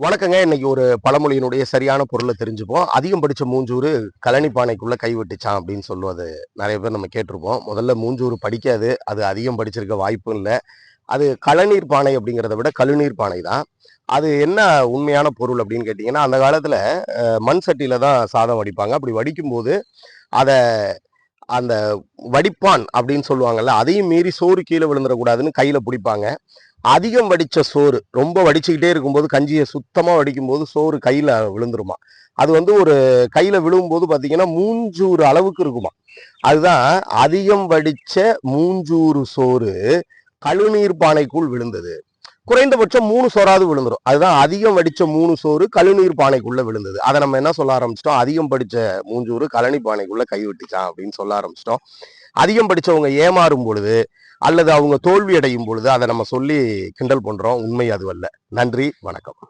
வணக்கங்க. இன்னைக்கு ஒரு பழமொழியினுடைய சரியான பொருளை தெரிஞ்சுப்போம். அதிகம் படித்த மூஞ்சூறு கழனி பானைக்குள்ளே கை அப்படின்னு சொல்லுவது நிறைய பேர் நம்ம கேட்டிருப்போம். முதல்ல மூஞ்சூறு படிக்காது. அது அதிகம் படிச்சிருக்க வாய்ப்பும் இல்லை. அது கழநீர் பானை அப்படிங்கிறத விட கழுநீர் பானை தான். அது என்ன உண்மையான பொருள் அப்படின்னு கேட்டிங்கன்னா அந்த காலத்தில் மண் சட்டியில் தான் சாதம் வடிப்பாங்க. அப்படி வடிக்கும்போது அதை அந்த வடிப்பான் அப்படின்னு சொல்லுவாங்கல்ல அதையும் மீறி சோறு கீழே விழுந்துடக்கூடாதுன்னு கையில் பிடிப்பாங்க. அதிகம் வடித்த சோறு ரொம்ப வடிச்சுக்கிட்டே இருக்கும்போது கஞ்சியை சுத்தமாக வடிக்கும்போது சோறு கையில் விழுந்துருமா. அது வந்து ஒரு கையில் விழும்போது பார்த்தீங்கன்னா மூஞ்சூறு அளவுக்கு இருக்குமா. அதுதான் அதிகம் வடித்த மூஞ்சூறு சோறு கழுநீர் பானைக்குள் விழுந்தது. குறைந்தபட்சம் மூணு சோறாவது விழுந்துரும். அதுதான் அதிகம் வடித்த மூணு சோறு கழுநீர் பானைக்குள்ள விழுந்தது. அதை நம்ம என்ன சொல்ல ஆரம்பிச்சிட்டோம்? அதிகம் படித்த மூஞ்சூறு கழனி பானைக்குள்ள கை விட்டுச்சான் அப்படின்னு சொல்ல ஆரம்பிச்சிட்டோம். அதிகம் படித்தவங்க ஏமாறும் பொழுது அல்லது அவங்க தோல்வி அடையும் பொழுது அதை நம்ம சொல்லி கிண்டல் பண்றோம். உண்மை அதுவல்ல நன்றி வணக்கம்.